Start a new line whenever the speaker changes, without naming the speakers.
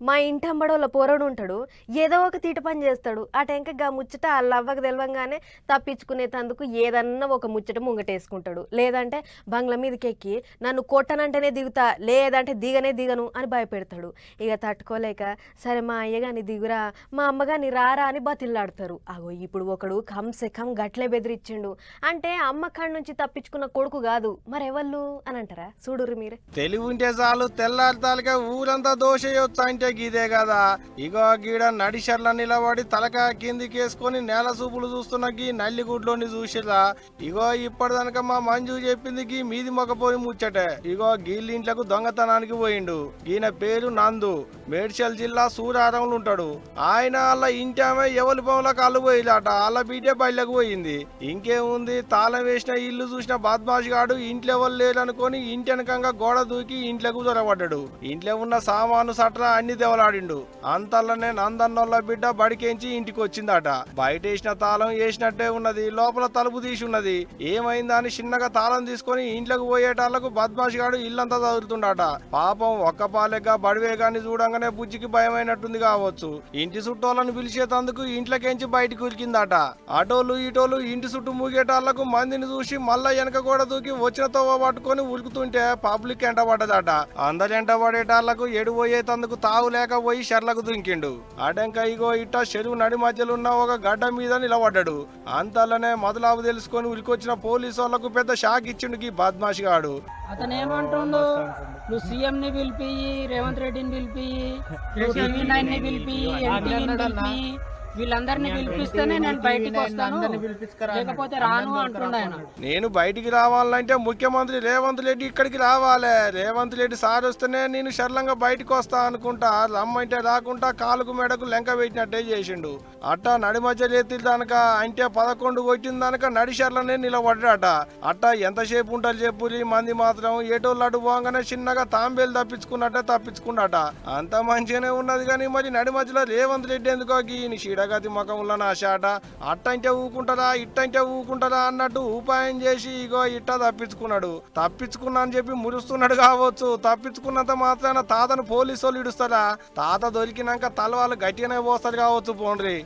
మా ఇంటమ్మడోళ్ళ పోరడు ఉంటాడు ఏదో ఒక తీట పని చేస్తాడు. ఆ టెంక గా ముచ్చట ఆ లవ్వకు తెలవంగానే తప్పించుకునేటందుకు ఏదన్నా ఒక ముచ్చట ముంగటేసుకుంటాడు. లేదంటే బంగ్లా మీదకి ఎక్కి నన్ను కొట్టనంటేనే దిగుతా లేదంటే దిగనే దిగను అని భయపెడతాడు. ఇక తట్టుకోలేక సరే మా అయ్య గాని దిగురా మా అమ్మగాని రారా అని బతిల్లాడతారు అగో ఇప్పుడు ఒకడు కంసే కం గట్లే బెదిరిచ్చిండు. అంటే అమ్మ కాడి నుంచి తప్పించుకున్న కొడుకు కాదు. మరెవళ్ళు? అని అంటారా? చూడురు మీరే.
తెలివి ఉంటే చాలు తెల్లారితాలుగా ఊరంతా దోష అంటే గీదే కదా. ఇగో గీడ నడిషర్ల నిలబడి తలక కిందికేసుకొని నేల చూపులు చూస్తున్న గీ నల్లిగుడ్లోని చూసిరా ఇగో ఇప్పటిదనక మా మంజు చెప్పింది గీ మీది మొక్కపోని ముచ్చటే. ఇగో గీళ్ళింట్లకు దొంగతనానికి పోయిండు. ఈయన పేరు నందు. మేడ్చల్ జిల్లా సూరారంలో ఉంటాడు. ఆయన వాళ్ళ ఇంటి ఆమె ఎవరి పొలంలో కళ్ళు పోయిలాట. వాళ్ళ బీటే బయలకు పోయింది. ఇంకేముంది? తాళం వేసిన ఇల్లు చూసిన బద్మాష్ గాడు ఇంట్లో ఎవరు లేరనుకొని ఇంటి వెనకంగా గోడ దూకి ఇంట్లోకి దొరబడ్డాడు ఇంట్లో ఉన్న సామాను సట్రా అన్ని దెవలాడిండు అంతల్లనే నందన్నోళ్ళ బిడ్డ బడికేంచి ఇంటికి వచ్చిందట బయట వేసిన తాళం వేసినట్టే ఉన్నది లోపల తలుపు తీసి ఉన్నది ఏమైందా అని చిన్నగా తాళం తీసుకొని ఇంట్లోకి పోయేటాళ్ళకు బద్మాషిగాడు ఇల్లంతా చదువుతుండట పాపం ఒక్క పాలెగ్గా బడివే గాని చూడంగానే బుజ్జికి భయమైనట్టుంది కావచ్చు. ఇంటి చుట్టోళ్ళని పిలిచేతందుకు ఇంట్లోకేంచి బయటికి ఉరికిందట. అటోలు ఇటోలు ఇంటి చుట్టూ మూగేటాళ్ళకు మందిని చూసి మళ్ళా వెనక కూడా దూకి వచ్చిన తోవ పట్టుకొని ఉరుకుతుంటే పబ్లిక్ ఎంట పడ్డదట. అందరు ఎంట పడేటాళ్ళకు ఎడు తాగు తావు లేక పోయి షెర్లకు దుంకిండు. అటెంక ఇగో ఇట్ట చెరువు నడి మధ్యలో ఉన్న ఒక గడ్డ మీద నిలబడ్డాడు. అంతలోనే మొదలావు తెలుసుకొని ఉరికొచ్చిన పోలీసు వాళ్ళకు పెద్ద షాక్ ఇచ్చిండు ఈ బద్మాష్ గాడు.
అతను ఏమంటుండు నువ్వు సీఎం ని పిలిపి రేవంత్ రెడ్డిని పిలిపి నువ్వు టీవీ నైన్ని పిలిపి వీళ్ళందరినీ పిలిపిస్తేనే నేను బయటికి వస్తాను. లేకపోతే రాను అంటుండ ఆయన.
నేను బయటికి రావాలంటే ముఖ్యమంత్రి రేవంత్ రెడ్డి ఇక్కడికి రావాలి. రేవంత్ రెడ్డి సార్ వస్తేనే నేను సరళంగా బయటికి వస్తా అనుకుంటా. రమ్మంటే రాకుండా కాలుకు మెడకు లెంక పెట్టినట్టే చేసిండు. అట్టా నడి మధ్య చేతి దానక అంటే పదకొండు కొట్టిన దానక నడి షర్లనే నిలబడ్డాట. అట్టా ఎంతసేపు ఉంటారు చెప్పురి మంది మాత్రం. ఏటోళ్ళు అటు పోగానే చిన్నగా తాంబేలు తప్పించుకున్నట్టే తప్పించుకున్నట అంత మంచిగానే ఉన్నది కానీ మరి నడి మధ్యలో రేవంత్ రెడ్డి ఎందుకో ఈయన చీడగతి ముఖంలో నా షాట అట్టంటే ఊకుంటారా ఇట్టంటే ఊకుంటారా అన్నట్టు ఉపాయం చేసి ఇగో ఇట్ట తప్పించుకున్నాడు. తప్పించుకున్నా అని చెప్పి మురుస్తున్నాడు కావచ్చు. తప్పించుకున్నంత మాత్రాన తాతను పోలీసు వాళ్ళు ఇడుస్తారా? తాత దొరికినాక తలవాళ్ళు గట్టిగానే పోస్తారు కావచ్చు పోండ్రి.